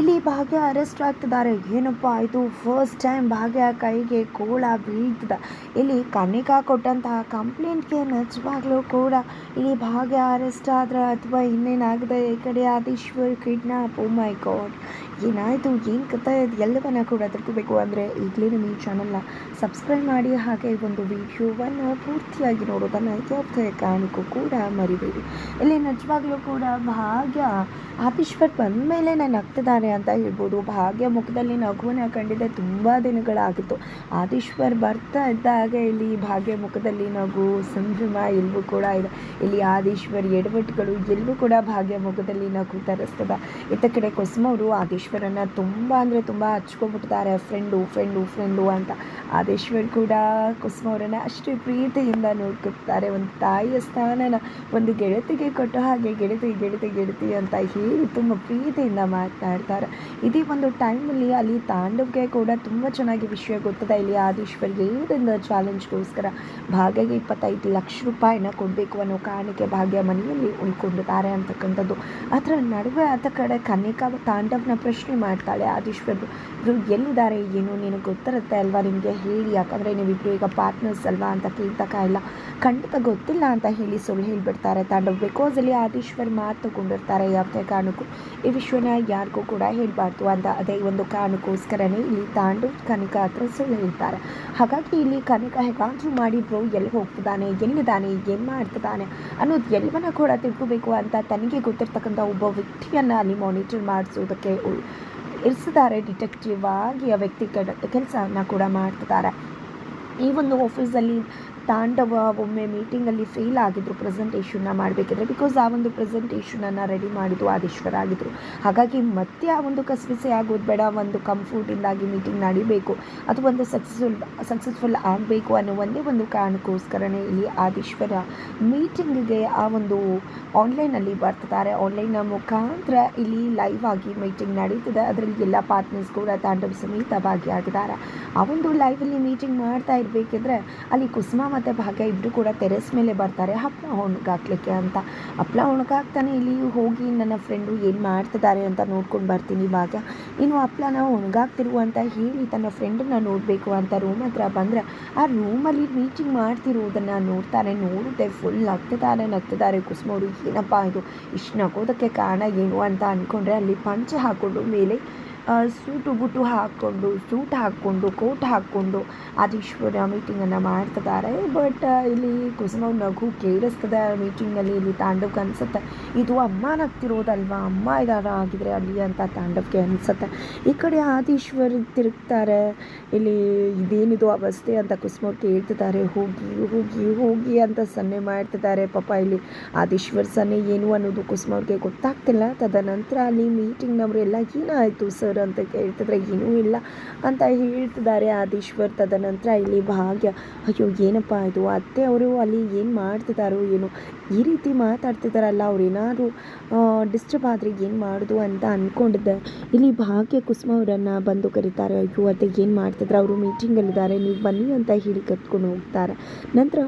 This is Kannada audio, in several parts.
ಇಲ್ಲಿ ಭಾಗ್ಯ ಅರೆಸ್ಟ್ ಆಗ್ತಿದ್ದಾರೆ. ಏನಪ್ಪ ಇದು ಫಸ್ಟ್ ಟೈಮ್ ಭಾಗ್ಯ ಕೈಗೆ ಕೋಳ ಬೀಳ್ತದ. ಇಲ್ಲಿ ಕನ್ನಿಕಾ ಕೊಟ್ಟಂತಹ ಕಂಪ್ಲೇಂಟ್ಗೆ ನಿಜವಾಗ್ಲೂ ಕೂಡ ಇಲ್ಲಿ ಭಾಗ್ಯ ಅರೆಸ್ಟ್ ಆದ್ರೆ ಅಥವಾ ಇನ್ನೇನಾಗಿದೆ? ಈ ಕಡೆ ಆದೀಶ್ವರ್ ಕಿಡ್ನಾಪ್ ಓ ಮೈ ಗಾಡ್ ಏನಾಯಿತು? ಏನು ಕಥೆ? ಎಲ್ಲವನ್ನ ಕೂಡ ತಿಳ್ಕೋಬೇಕು ಅಂದರೆ ಈಗಲೇ ನಿಮ್ಮ ಈ ಚಾನಲ್ನ ಸಬ್ಸ್ಕ್ರೈಬ್ ಮಾಡಿ ಹಾಗೆ ಒಂದು ವಿಡಿಯೋವನ್ನು ಪೂರ್ತಿಯಾಗಿ ನೋಡೋದನ್ನು ಯಾವುದೇ ಕಾರಣಕ್ಕೂ ಕೂಡ ಮರಿಬೇಡಿ. ಇಲ್ಲಿ ನಿಜವಾಗ್ಲೂ ಕೂಡ ಭಾಗ್ಯ ಆದೀಶ್ವರ್ ಬಂದ ಮೇಲೆ ನಾನು ಅಂತ ಹೇಳ್ಬೋದು. ಭಾಗ್ಯ ಮುಖದಲ್ಲಿ ನಗುವನ್ನು ಕಂಡಿದ್ದೆ ತುಂಬ ದಿನಗಳಾಗಿತ್ತು. ಆದೀಶ್ವರ್ ಬರ್ತಾ ಇದ್ದಾಗ ಇಲ್ಲಿ ಭಾಗ್ಯ ಮುಖದಲ್ಲಿ ನಗು ಸಂಭ್ರಮ ಎಲ್ಲವೂ ಕೂಡ ಇದೆ. ಇಲ್ಲಿ ಆದೀಶ್ವರ್ ಎಡವಟ್ಟುಗಳು ಎಲ್ಲವೂ ಕೂಡ ಭಾಗ್ಯ ಮುಖದಲ್ಲಿ ನಗು ತರಿಸ್ತದೆ. ಇತ್ತ ಕಡೆ ಕುಸುಮವರು ಆದೀಶ್ವರನ್ನ ತುಂಬ ಅಂದರೆ ತುಂಬ ಹಚ್ಕೊಂಡ್ಬಿಟ್ಟಿದ್ದಾರೆ. ಫ್ರೆಂಡು ಫ್ರೆಂಡು ಫ್ರೆಂಡು ಅಂತ. ಆದೇಶ್ವರ್ ಕೂಡ ಕುಸುಮವರನ್ನ ಅಷ್ಟು ಪ್ರೀತಿಯಿಂದ ನೋಡ್ಕೊಳ್ತಾರೆ. ಒಂದು ತಾಯಿಯ ಸ್ಥಾನನ ಒಂದು ಗೆಳತಿಗೆ ಕೊಟ್ಟು ಹಾಗೆ ಗೆಳತಿ ಗೆಳತಿ ಗೆಳತಿ ಅಂತ ಹೇಳಿ ತುಂಬ ಪ್ರೀತಿಯಿಂದ ಮಾತನಾಡ್ತಾರೆ ಇದೇ ಒಂದು ಟೈಮಲ್ಲಿ ಅಲ್ಲಿ ತಾಂಡವ್ಗೆ ಕೂಡ ತುಂಬ ಚೆನ್ನಾಗಿ ವಿಷಯ ಗೊತ್ತದೆ. ಇಲ್ಲಿ ಆದೀಶ್ವರ್ಗೆ ಚಾಲೆಂಜ್ ಚಾಲೆಂಜ್ಗೋಸ್ಕರ ಭಾಗ್ಯಗೆ ಇಪ್ಪತ್ತೈದು ಲಕ್ಷ ರೂಪಾಯಿನ ಕೊಡಬೇಕು ಅನ್ನೋ ಕಾರಣಕ್ಕೆ ಭಾಗ್ಯ ಮನೆಯಲ್ಲಿ ಉಳ್ಕೊಂಡಿದ್ದಾರೆ ಅಂತಕ್ಕಂಥದ್ದು. ಅದರ ನಡುವೆ ಆತ ಕಡೆ ಕನ್ನಿಕಾ ತಾಂಡವ್ನ ಪ್ರಶ್ನೆ ಮಾಡ್ತಾಳೆ. ಆದೀಶ್ವರ್ ಇವರು ಎಲ್ಲಿದ್ದಾರೆ? ಏನು ನಿನಗೆ ಗೊತ್ತಿರುತ್ತೆ ಅಲ್ವಾ? ನಿಮಗೆ ಹೇಳಿ. ಯಾಕಂದರೆ ನೀವಿಬ್ಬರು ಈಗ ಪಾರ್ಟ್ನರ್ಸ್ ಅಲ್ವಾ ಅಂತ ಇಲ್ಲ. ಖಂಡಿತ ಗೊತ್ತಿಲ್ಲ ಅಂತ ಹೇಳಿ ಸುಳ್ಳು ಹೇಳಿಬಿಡ್ತಾರೆ ತಾಂಡವ್. ಬಿಕಾಸ್ ಅಲ್ಲಿ ಆದೀಶ್ವರ್ ಮಾತು ತಗೊಂಡಿರ್ತಾರೆ ಯಾವುದೇ ಕಾರಣಕ್ಕೂ. ಈ ವಿಷಯನ ಯಾರಿಗೂ ಕೂಡ ಹೇಳಬಾರ್ದು ಅಂತ. ಅದೇ ಒಂದು ಕಾರಣಕ್ಕೋಸ್ಕರನೇ ಇಲ್ಲಿ ತಾಂಡು ಕನಕ ಹತ್ರ ಸುಳ್ಳು ಹೇಳ್ತಾರೆ. ಹಾಗಾಗಿ ಇಲ್ಲಿ ಕನಕ ಹೇಗಾದರೂ ಮಾಡಿದ್ರು ಎಲ್ಲಿ ಹೋಗ್ತಿದ್ದಾನೆ? ಎಲ್ಲಿದ್ದಾನೆ? ಏನು ಮಾಡ್ತಿದ್ದಾನೆ? ಅನ್ನೋದು ಎಲ್ಲವನ್ನ ಕೂಡ ತಿಳ್ಕೋಬೇಕು ಅಂತ ತನಗೆ ಗೊತ್ತಿರ್ತಕ್ಕಂಥ ಒಬ್ಬ ವ್ಯಕ್ತಿಯನ್ನು ಅಲ್ಲಿ ಮಾನಿಟರ್ ಮಾಡಿಸೋದಕ್ಕೆ ಇರಿಸಿದ್ದಾರೆ. ಡಿಟೆಕ್ಟಿವ್ ಆಗಿ ಆ ವ್ಯಕ್ತಿ ಕೆಲಸವನ್ನು ಕೂಡ ಮಾಡ್ತಿದ್ದಾರೆ. ಈ ಒಂದು ಆಫೀಸಲ್ಲಿ ತಾಂಡವ ಒಮ್ಮೆ ಮೀಟಿಂಗಲ್ಲಿ ಫೇಲ್ ಆಗಿದ್ರು ಪ್ರೆಸೆಂಟೇಷನ್ನ ಮಾಡಬೇಕಿದ್ರೆ ಬಿಕಾಸ್ ಆ ಒಂದು ಪ್ರೆಸೆಂಟೇಷನನ್ನು ರೆಡಿ ಮಾಡಿದ್ದು ಆದೇಶ್ವರ ಆಗಿದ್ರು. ಹಾಗಾಗಿ ಮತ್ತೆ ಆ ಒಂದು ಕಸಬಿಸಿ ಆಗೋದು ಬೇಡ, ಒಂದು ಕಂಫರ್ಟಿಂದಾಗಿ ಮೀಟಿಂಗ್ ನಡಿಬೇಕು, ಅದು ಒಂದು ಸಕ್ಸಸ್ಫುಲ್ ಸಕ್ಸಸ್ಫುಲ್ ಆಗಬೇಕು ಅನ್ನೋ ಒಂದೇ ಒಂದು ಕಾರಣಕ್ಕೋಸ್ಕರನೇ ಇಲ್ಲಿ ಆದೇಶ್ವರ ಮೀಟಿಂಗಿಗೆ ಆ ಒಂದು ಆನ್ಲೈನಲ್ಲಿ ಬರ್ತಿದ್ದಾರೆ. ಆನ್ಲೈನ್ನ ಮುಖಾಂತರ ಇಲ್ಲಿ ಲೈವ್ ಆಗಿ ಮೀಟಿಂಗ್ ನಡೀತಿದೆ. ಅದರಲ್ಲಿ ಎಲ್ಲ ಪಾರ್ಟ್ನರ್ಸ್ ಕೂಡ ತಾಂಡವ ಸಮೇತ ಭಾಗಿಯಾಗಿದ್ದಾರೆ ಆ ಒಂದು ಲೈವಲ್ಲಿ ಮೀಟಿಂಗ್ ಮಾಡ್ತಾ ಇರಬೇಕಿದ್ರೆ, ಅಲ್ಲಿ ಕುಸುಮ ಮತ್ತು ಭಾಗ್ಯ ಇಬ್ಬರು ಕೂಡ ಟೆರೆಸ್ ಮೇಲೆ ಬರ್ತಾರೆ. ಹಪ್ಪಳ ಒಣಗಾಕ್ಲಿಕ್ಕೆ ಅಂತ. ಹಪ್ಪಳ ಒಣಗಾಕ್ತಾನೆ ಇಲ್ಲಿ ಹೋಗಿ ನನ್ನ ಫ್ರೆಂಡು ಏನು ಮಾಡ್ತಿದ್ದಾರೆ ಅಂತ ನೋಡ್ಕೊಂಡು ಬರ್ತೀನಿ ಭಾಗ್ಯ. ಇನ್ನು ಹಪ್ಪಳನ ಒಣಗಾಕ್ತಿರು ಅಂತ ಹೇಳಿ ತನ್ನ ಫ್ರೆಂಡನ್ನ ನೋಡಬೇಕು ಅಂತ ರೂಮ್ ಹತ್ರ ಬಂದರೆ ಆ ರೂಮಲ್ಲಿ ಮೀಟಿಂಗ್ ಮಾಡ್ತಿರೋದನ್ನು ನೋಡ್ತಾರೆ. ನೋಡುತ್ತೆ ಫುಲ್ ನಗ್ತಿದ್ದಾರೆ ನಗ್ತಿದ್ದಾರೆ ಕುಸುಮವರು ಏನಪ್ಪ ಇದು? ಇಷ್ಟು ನಗೋದಕ್ಕೆ ಕಾರಣ ಏನು ಅಂತ ಅಂದ್ಕೊಂಡ್ರೆ ಅಲ್ಲಿ ಪಂಚ ಹಾಕ್ಕೊಂಡು ಮೇಲೆ ಸೂಟು ಬುಟ್ಟು ಹಾಕ್ಕೊಂಡು, ಸೂಟ್ ಹಾಕ್ಕೊಂಡು, ಕೋಟ್ ಹಾಕ್ಕೊಂಡು ಆದೀಶ್ವರ ಮೀಟಿಂಗನ್ನು ಮಾಡ್ತಿದ್ದಾರೆ. ಬಟ್ ಇಲ್ಲಿ ಕುಸುಮ ನಗು ಕೇಳಿಸ್ತದೆ ಮೀಟಿಂಗಲ್ಲಿ ಇಲ್ಲಿ ತಾಂಡವ್ಗೆ ಅನಿಸುತ್ತೆ, ಇದು ಅಮ್ಮನಾಗ್ತಿರೋದಲ್ವಾ ಅಮ್ಮ ಇದಾರ ಆಗಿದ್ರೆ ಅಲ್ಲಿ ಅಂತ ತಾಂಡವ್ಗೆ ಅನಿಸುತ್ತೆ. ಈ ಕಡೆ ಆದೀಶ್ವರ್ ತಿರುಗ್ತಾರೆ. ಇಲ್ಲಿ ಇದೇನಿದು ಅವಸ್ಥೆ ಅಂತ ಕುಸುಮವ್ರು ಕೇಳ್ತಿದ್ದಾರೆ. ಹೋಗಿ ಹೋಗಿ ಹೋಗಿ ಅಂತ ಸನ್ನೆ ಮಾಡ್ತಿದ್ದಾರೆ. ಪಾಪ ಇಲ್ಲಿ ಆದೀಶ್ವರ್ ಸನ್ನೆ ಏನು ಅನ್ನೋದು ಕುಸುಮವ್ರಿಗೆ ಗೊತ್ತಾಗ್ತಿಲ್ಲ. ತದನಂತರ ಅಲ್ಲಿ ಮೀಟಿಂಗ್ನವರೆಲ್ಲ ಏನಾಯಿತು ಸರ್ ಅಂತ ಕೇಳ್ತಿದ್ರೆ, ಏನೂ ಇಲ್ಲ ಅಂತ ಹೇಳ್ತಿದ್ದಾರೆ ಆದೀಶ್ವರ್. ತದನಂತರ ಇಲ್ಲಿ ಭಾಗ್ಯ, ಅಯ್ಯೋ, ಏನಪ್ಪ ಇದು? ಅತ್ತೆ ಅವರು ಅಲ್ಲಿ ಏನು ಮಾಡ್ತಿದ್ದಾರೋ ಏನೋ? ಈ ರೀತಿ ಮಾತಾಡ್ತಿದ್ದಾರಲ್ಲ ಅವ್ರು ಏನಾದರೂ ಡಿಸ್ಟರ್ಬ್ ಆದರೆ ಏನು ಮಾಡೋದು ಅಂತ ಅಂದ್ಕೊಂಡಿದ್ದೆ ಇಲ್ಲಿ ಭಾಗ್ಯ, ಕುಸುಮ ಅವರನ್ನು ಬಂದು ಕರೀತಾರೆ. ಅಯ್ಯೋ, ಅತ್ತೆ ಏನು ಮಾಡ್ತಿದ್ರೆ? ಅವರು ಮೀಟಿಂಗಲ್ಲಿದ್ದಾರೆ ನೀವು ಬನ್ನಿ ಅಂತ ಹೇಳಿ ಕತ್ಕೊಂಡು ಹೋಗ್ತಾರೆ. ನಂತರ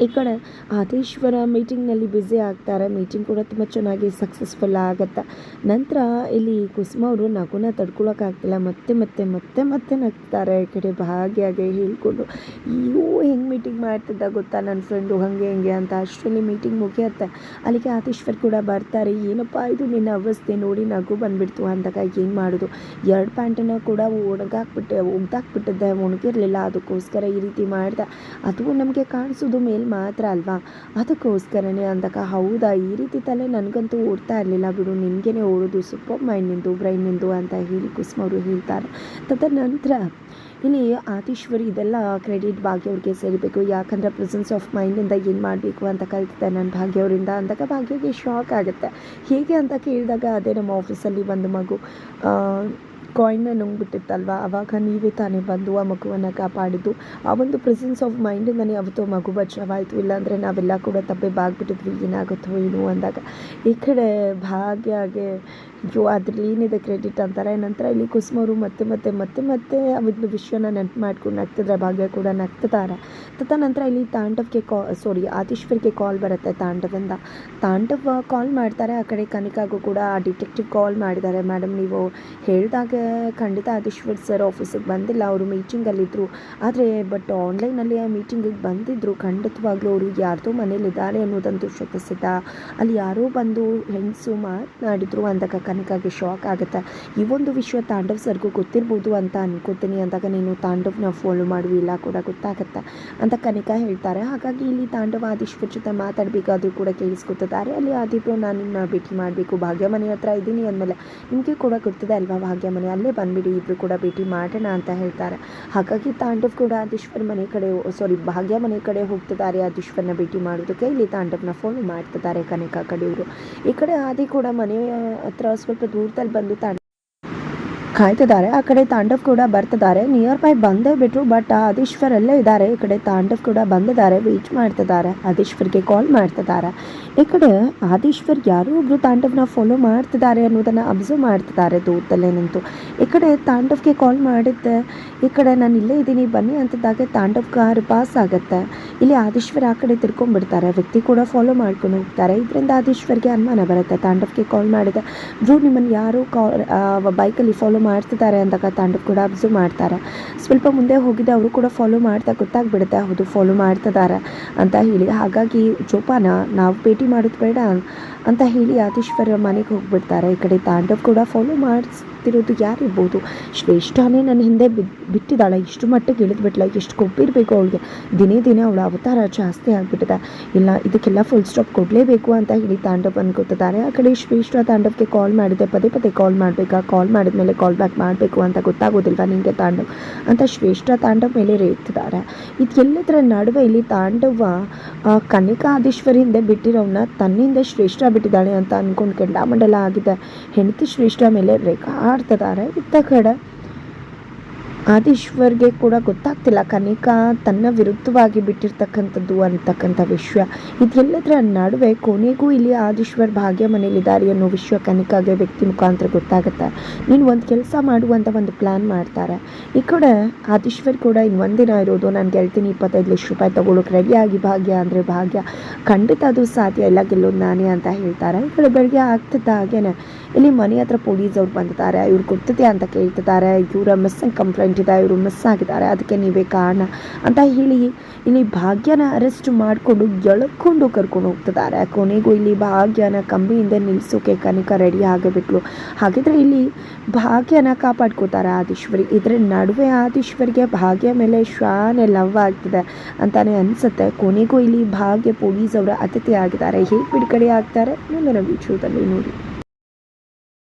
ಈ ಕಡೆ ಆದೇಶ್ವರ ಮೀಟಿಂಗ್ನಲ್ಲಿ ಬ್ಯುಸಿ ಆಗ್ತಾರೆ. ಮೀಟಿಂಗ್ ಕೂಡ ತುಂಬ ಚೆನ್ನಾಗಿ ಸಕ್ಸಸ್ಫುಲ್ ಆಗುತ್ತೆ. ನಂತರ ಇಲ್ಲಿ ಕುಸುಮ ಅವರು ನಗುನ ತಡ್ಕೊಳಕ್ಕಾಗ್ತಿಲ್ಲ. ಮತ್ತೆ ಮತ್ತೆ ಮತ್ತೆ ಮತ್ತೆ ನಗ್ತಾರೆ. ಈ ಕಡೆ ಭಾಗ್ಯಾಗೆ ಹೇಳ್ಕೊಂಡು, ಅಯ್ಯೋ, ಹೆಂಗೆ ಮೀಟಿಂಗ್ ಮಾಡ್ತಿದ್ದ ಗೊತ್ತಾ ನನ್ನ ಫ್ರೆಂಡು ಹಂಗೆ, ಹಿಂಗೆ ಅಂತ ಅಷ್ಟರಲ್ಲಿ ಮೀಟಿಂಗ್ ಮುಗಿಯುತ್ತೆ. ಅಲ್ಲಿಗೆ ಆದೇಶ್ವರ್ ಕೂಡ ಬರ್ತಾರೆ. ಏನಪ್ಪ ಇದು ನಿನ್ನ ಅವಸ್ಥೆ? ನೋಡಿ ನಗು ಬಂದುಬಿಡ್ತು ಅಂದಾಗ ಏನು ಮಾಡೋದು? ಎರಡು ಪ್ಯಾಂಟನ್ನು ಕೂಡ ಒಣಗಾಕ್ಬಿಟ್ಟೆ, ಒಗ್ದಾಕ್ಬಿಟ್ಟಿದ್ದೆ. ಒಣಗಿರಲಿಲ್ಲ. ಅದಕ್ಕೋಸ್ಕರ ಈ ರೀತಿ ಮಾಡಿದೆ. ಅದು ನಮಗೆ ಕಾಣಿಸೋದು ಮೇಲೆ ಮಾತ್ರ ಅಲ್ವಾ? ಅದಕ್ಕೋಸ್ಕರನೇ ಅಂದಾಗ, ಹೌದಾ? ಈ ರೀತಿ ತಲೆ ನನಗಂತೂ ಓಡ್ತಾ ಇರಲಿಲ್ಲ ಬಿಡು. ನಿನಗೇನೆ ಓಡೋದು ಸೂಪರ್ ಮೈಂಡಿಂದು, ಬ್ರೈನಿಂದು ಬ್ರೈನ್ ನಿಂದು ಅಂತ ಹೇಳಿ ಕುಸುಮ ಅವರು ಹೇಳ್ತಾರೆ. ತದನಂತರ ಇಲ್ಲಿ ಆತೀಶ್ವರಿ ಇದೆಲ್ಲ ಕ್ರೆಡಿಟ್ ಭಾಗ್ಯವ್ರಿಗೆ ಸೇರಬೇಕು. ಯಾಕಂದರೆ ಪ್ರೆಸೆನ್ಸ್ ಆಫ್ ಮೈಂಡಿಂದ ಏನು ಮಾಡಬೇಕು ಅಂತ ಕಲ್ತಿದ್ದೆ ನಾನು ಭಾಗ್ಯವರಿಂದ ಅಂದಾಗ ಭಾಗ್ಯಗೆ ಶಾಕ್ ಆಗುತ್ತೆ. ಹೇಗೆ ಅಂತ ಕೇಳಿದಾಗ ಅದೇ ನಮ್ಮ ಆಫೀಸಲ್ಲಿ ಒಂದು ಮಗು ಕಾಯಿನ್ನ ನುಂಗ್ಬಿಟ್ಟಿತ್ತಲ್ವ? ಅವಾಗ ನೀವೇ ತಾನೇ ಬಂದು ಆ ಮಗುವನ್ನು ಕಾಪಾಡಿದ್ದು. ಆ ಒಂದು ಪ್ರೆಸೆನ್ಸ್ ಆಫ್ ಮೈಂಡಿಂದನೇ ಅವತ್ತು ಮಗು ಬಚಾವಾಯಿತು ಇಲ್ಲಾಂದರೆ ನಾವೆಲ್ಲ ಕೂಡ ತಪ್ಪೆ ಬಾಗ್ಬಿಟ್ಟಿದ್ವಿ ಏನಾಗುತ್ತೋ ಏನು ಅಂದಾಗ. ಈ ಕಡೆ ಭಾಗ್ಯಗೆ ಅಯ್ಯೋ, ಅದ್ರಲ್ಲಿ ಏನಿದೆ ಕ್ರೆಡಿಟ್ ಅಂತಾರೆ. ನಂತರ ಇಲ್ಲಿ ಕುಸುಮವರು ಮತ್ತೆ ಮತ್ತೆ ಮತ್ತೆ ಮತ್ತೆ ಒಂದು ವಿಷಯನ ನೆನಪು ಮಾಡ್ಕೊಂಡು ನಗ್ತಿದ್ರೆ ಭಾಗ್ಯ ಕೂಡ ನಗ್ತಿದ್ದಾರೆ. ತದನಂತರ ಇಲ್ಲಿ ತಾಂಡವ್ಗೆ ಕಾ ಸಾರಿ ಆತೀಶ್ವರ್ಗೆ ಕಾಲ್ ಬರುತ್ತೆ ತಾಂಡವಿಂದ. ತಾಂಡವ್ ಕಾಲ್ ಮಾಡ್ತಾರೆ. ಆ ಕಡೆ ಕನಿಕಾಗೂ ಕೂಡ ಡಿಟೆಕ್ಟಿವ್ ಕಾಲ್ ಮಾಡಿದ್ದಾರೆ. ಮೇಡಮ್ ನೀವು ಹೇಳಿದಾಗ ಖಂಡಿತ ಆಗೇಶ್ವರ್ ಸರ್ ಆಫೀಸಿಗೆ ಬಂದಿಲ್ಲ. ಅವರು ಮೀಟಿಂಗಲ್ಲಿದ್ದರು ಆದರೆ ಬಟ್ ಆನ್ಲೈನಲ್ಲಿ ಆ ಮೀಟಿಂಗಿಗೆ ಬಂದಿದ್ದರು ಖಂಡಿತವಾಗ್ಲೂ ಅವರು ಯಾರ್ದೋ ಮನೇಲಿದ್ದಾರೆ ಅನ್ನೋದಂತೂ ಶಕಿಸಿದ್ದ ಅಲ್ಲಿ ಯಾರೋ ಬಂದು ಹೆಂಗಸು ಮಾತನಾಡಿದ್ರು ಅಂದಾಗ ಕನಕಾಗೆ ಶಾಕ್ ಆಗುತ್ತೆ. ಈ ಒಂದು ವಿಷಯ ತಾಂಡವ್ ಸರ್ಗೂ ಗೊತ್ತಿರ್ಬೋದು ಅಂತ ಅನ್ಕೋತೀನಿ. ಅಂದಾಗ ನೀನು ತಾಂಡವ್ನ ಫಾಲೋ ಮಾಡುವ ಇಲ್ಲ ಕೂಡ ಗೊತ್ತಾಗುತ್ತೆ ಅಂತ ಕನಿಕಾ ಹೇಳ್ತಾರೆ. ಹಾಗಾಗಿ ಇಲ್ಲಿ ತಾಂಡವ ಆದೀಶ್ವರ್ ಜೊತೆ ಮಾತಾಡಬೇಕಾದ್ರೂ ಕೂಡ ಕೇಳಿಸ್ಕೊತಿದ್ದಾರೆ. ಅಲ್ಲಿ ಆದಿಬ್ರು, ನಾನು ನಿಮ್ಮನ್ನ ಭೇಟಿ ಮಾಡಬೇಕು. ಭಾಗ್ಯ ಮನೆ ಹತ್ರ ಇದ್ದೀನಿ ಅಂದಮೇಲೆ ನಿಮಗೆ ಕೂಡ ಗೊತ್ತಿದೆ ಅಲ್ವಾ? ಭಾಗ್ಯ ಮನೆ ಅಲ್ಲೇ ಬಂದ್ಬಿಡಿ ಇಬ್ಬರು ಕೂಡ ಭೇಟಿ ಮಾಡೋಣ ಅಂತ ಹೇಳ್ತಾರೆ. ಹಾಗಾಗಿ ತಾಂಡವ್ ಕೂಡ ಆದೀಶ್ವರ್ ಮನೆ ಕಡೆ ಸಾರಿ ಭಾಗ್ಯ ಮನೆ ಕಡೆ ಹೋಗ್ತಿದ್ದಾರೆ. ಆದೀಶ್ವರ್ನ ಭೇಟಿ ಮಾಡೋದಕ್ಕೆ ಇಲ್ಲಿ ತಾಂಡವ್ನ ಫೋನ್ ಮಾಡ್ತಿದ್ದಾರೆ ಕನಿಕಾ ಕಡೆಯವರು. ಈ ಕಡೆ ಆದಿ ಕೂಡ ಮನೆಯ ಹತ್ರ ಸ್ವಲ್ಪ ದೂರದಲ್ಲಿ ಬಂದು ತಾಂಡ ಕಾಯ್ತಿದ್ದಾರೆ. ಆ ಕಡೆ ತಾಂಡವ್ ಕೂಡ ಬರ್ತಿದ್ದಾರೆ. ನಿಯರ್ ಬೈ ಬಂದೇ ಬಿಟ್ರು ಬಟ್ ಆದೀಶ್ವರ್ ಅಲ್ಲೇ ಇದ್ದಾರೆ. ಈ ಕಡೆ ತಾಂಡವ್ ಕೂಡ ಬಂದಿದ್ದಾರೆ. ವೀಚ್ ಮಾಡ್ತಿದ್ದಾರೆ. ಆದೀಶ್ವರ್ಗೆ ಕಾಲ್ ಮಾಡ್ತಿದ್ದಾರೆ. ಈ ಕಡೆ ಆದೀಶ್ವರ್ ಯಾರೋ ಒಬ್ರು ತಾಂಡವ್ನ ಫಾಲೋ ಮಾಡ್ತಿದ್ದಾರೆ ಅನ್ನೋದನ್ನ ಅಬ್ಸರ್ವ್ ಮಾಡ್ತಿದ್ದಾರೆ ದೂರದಲ್ಲೇ ನಿಂತು. ಈ ಕಡೆ ತಾಂಡವ್ಗೆ ಕಾಲ್ ಮಾಡಿದ್ದೆ. ಈ ಕಡೆ ನಾನು ಇಲ್ಲೇ ಇದ್ದೀನಿ, ಬನ್ನಿ ಅಂತಿದ್ದಾಗ ತಾಂಡವ್ ಕಾರ್ ಪಾಸ್ ಆಗುತ್ತೆ. ಇಲ್ಲಿ ಆದೀಶ್ವರ್ ಆ ಕಡೆ ತಿರ್ಕೊಂಡ್ಬಿಡ್ತಾರೆ. ವ್ಯಕ್ತಿ ಕೂಡ ಫಾಲೋ ಮಾಡ್ಕೊಂಡು ಹೋಗ್ತಾರೆ. ಇದರಿಂದ ಆದೀಶ್ವರ್ಗೆ ಅನುಮಾನ ಬರುತ್ತೆ. ತಾಂಡವ್ಗೆ ಕಾಲ್ ಮಾಡಿದೆ. ಬ್ರೂ, ನಿಮ್ಮನ್ನು ಯಾರು ಕಾಲ್ ಬೈಕಲ್ಲಿ ಫಾಲೋ ಮಾಡ್ತಿದ್ದಾರೆ ಅಂದಾಗ ತಂಡ ಕೂಡ ಅಬ್ಸರ್ವ್ ಮಾಡ್ತಾರೆ. ಸ್ವಲ್ಪ ಮುಂದೆ ಹೋಗಿದ್ದೆ ಅವರು ಕೂಡ ಫಾಲೋ ಮಾಡ್ತಾ ಗೊತ್ತಾಗ್ಬಿಡುತ್ತೆ, ಹೌದು ಫಾಲೋ ಮಾಡ್ತಿದ್ದಾರೆ ಅಂತ ಹೇಳಿ. ಹಾಗಾಗಿ ಜೋಪಾನ, ನಾವು ಭೇಟಿ ಮಾಡೋದು ಬೇಡ. ಅಂತ ಹೇಳಿ ಆದೀಶ್ವರ ಮನೆಗೆ ಹೋಗ್ಬಿಡ್ತಾರೆ. ಈ ಕಡೆ ತಾಂಡವ್ ಕೂಡ ಫಾಲೋ ಮಾಡಿಸ್ತಿರೋದು ಯಾರಿರ್ಬೋದು? ಶ್ರೇಷ್ಠನೇ ನನ್ನ ಹಿಂದೆ ಬಿಟ್ಟಿದ್ದಾಳೆ. ಇಷ್ಟು ಮಟ್ಟಿಗೆ ಇಳಿದ್ಬಿಟ್ಲ. ಎಷ್ಟು ಕೊಬ್ಬಿರಬೇಕು ಅವಳಿಗೆ. ದಿನೇ ದಿನೇ ಅವಳ ಅವತಾರ ಜಾಸ್ತಿ ಆಗಿಬಿಟ್ಟಿದೆ. ಇಲ್ಲ ಇದಕ್ಕೆಲ್ಲ ಫುಲ್ ಸ್ಟಾಪ್ ಕೊಡಲೇಬೇಕು ಅಂತ ಹೇಳಿ ತಾಂಡವ್ ಅನ್ಕೋತಿದ್ದಾರೆ ಆ ಕಡೆ ಶ್ರೇಷ್ಠ ತಾಂಡವ್ಗೆ ಕಾಲ್ ಮಾಡಿದೆ. ಪದೇ ಪದೇ ಕಾಲ್ ಮಾಡಬೇಕಾ? ಕಾಲ್ ಮಾಡಿದ್ಮೇಲೆ ಕಾಲ್ ಬ್ಯಾಕ್ ಮಾಡಬೇಕು ಅಂತ ಗೊತ್ತಾಗೋದಿಲ್ವಾ ನಿಮಗೆ ತಾಂಡವ್? ಅಂತ ಶ್ರೇಷ್ಠ ತಾಂಡವ್ ಮೇಲೆ ರೇಗ್ತಿದ್ದಾರೆ. ಇದು ಎಲ್ಲದರ ನಡುವೆ ಇಲ್ಲಿ ತಾಂಡವ ಆ, ಕನಿಕಾ ಆದೀಶ್ವರಿ ಹಿಂದೆ ಬಿಟ್ಟಿರೋವನ್ನ ತನ್ನಿಂದ ಶ್ರೇಷ್ಠ ಬಿಟ್ಟಿದ್ದಾಳೆ ಅಂತ ಅಂದ್ಕೊಂಡು ಕೆಂಡಾಮಂಡಲ ಆಗಿದೆ. ಹೆಂಡತಿ ಶ್ರೇಷ್ಠ ಮೇಲೆ ರೇಖಾಡ್ತಿದ್ದಾರೆ ಇತ್ತ ಕಡೆ ಆದೀಶ್ವರ್ಗೆ ಕೂಡ ಗೊತ್ತಾಗ್ತಿಲ್ಲ. ಕನಿಕಾ ತನ್ನ ವಿರುದ್ಧವಾಗಿ ಬಿಟ್ಟಿರ್ತಕ್ಕಂಥದ್ದು ಅಂತಕ್ಕಂಥ ವಿಷಯ ಇದೆಲ್ಲದರ ನಡುವೆ ಕೊನೆಗೂ ಇಲ್ಲಿ ಆದೀಶ್ವರ್ ಭಾಗ್ಯ ಮನೇಲಿದ್ದಾರೆ ಅನ್ನೋ ವಿಷಯ ಕನಿಕಾಗೆ ವ್ಯಕ್ತಿ ಮುಖಾಂತರ ಗೊತ್ತಾಗುತ್ತೆ. ನೀನು ಒಂದು ಕೆಲಸ ಮಾಡುವಂಥ ಒಂದು ಪ್ಲ್ಯಾನ್ ಮಾಡ್ತಾರೆ. ಈ ಕಡೆ ಆದೀಶ್ವರ್ ಕೂಡ ಇನ್ನು ಒಂದಿನ ಇರೋದು, ನಾನು ಗೆಳ್ತೀನಿ ಇಪ್ಪತ್ತೈದು ಲಕ್ಷ ರೂಪಾಯಿ ತೊಗೊಳಕ್ಕೆ ರೆಡಿಯಾಗಿ ಭಾಗ್ಯ ಅಂದರೆ ಭಾಗ್ಯ. ಖಂಡಿತ ಅದು ಸಾಧ್ಯ ಇಲ್ಲ, ಗೆಲ್ಲೋದು ನಾನೇ ಅಂತ ಹೇಳ್ತಾರೆ. ಈ ಕಡೆ ಬೆಳಗ್ಗೆ ಆಗ್ತಿದ್ದ ಹಾಗೇನೆ. ಇಲ್ಲಿ ಮನೆ ಹತ್ರ ಪೊಲೀಸ್ ಅವ್ರು ಬಂದಿದ್ದಾರೆ, ಇವ್ರು ಗೊತ್ತಿದೆ ಅಂತ ಕೇಳ್ತಿದ್ದಾರೆ. ಇವರ ಮಿಸ್ಸಿಂಗ್ ಕಂಪ್ಲೇಂಟ್ ಇದೆ ಇವರು ಮಿಸ್ ಆಗಿದ್ದಾರೆ, ಅದಕ್ಕೆ ನೀವೇ ಕಾರಣ ಅಂತ ಹೇಳಿ ಇಲ್ಲಿ ಭಾಗ್ಯನ ಅರೆಸ್ಟ್ ಮಾಡಿಕೊಂಡು ಎಳ್ಕೊಂಡು ಕರ್ಕೊಂಡು ಹೋಗ್ತಿದ್ದಾರೆ. ಕೊನೆಗೂ ಇಲ್ಲಿ ಭಾಗ್ಯನ ಕಂಬಿಯಿಂದ ನಿಲ್ಲಿಸೋಕೆ ಕನಿಕ ರೆಡಿ ಆಗಿಬಿಟ್ಲು. ಹಾಗಿದ್ರೆ ಇಲ್ಲಿ ಭಾಗ್ಯನ ಕಾಪಾಡ್ಕೋತಾರೆ ಆದೀಶ್ವರಿ. ಇದ್ರ ನಡುವೆ ಆದೀಶ್ವರಿಗೆ ಭಾಗ್ಯ ಮೇಲೆ ಶಾನೆ ಲವ್ ಆಗ್ತಿದೆ ಅಂತಾನೆ ಅನಿಸುತ್ತೆ. ಕೊನೆಗೂ ಇಲ್ಲಿ ಭಾಗ್ಯ ಪೊಲೀಸ್ ಅವರ ಅತಿಥಿ ಆಗಿದ್ದಾರೆ. ಹೇಗೆ ಬಿಡುಗಡೆ ಆಗ್ತಾರೆ ಮುಂದಿನ ವಿಷಯದಲ್ಲಿ ನೋಡಿ.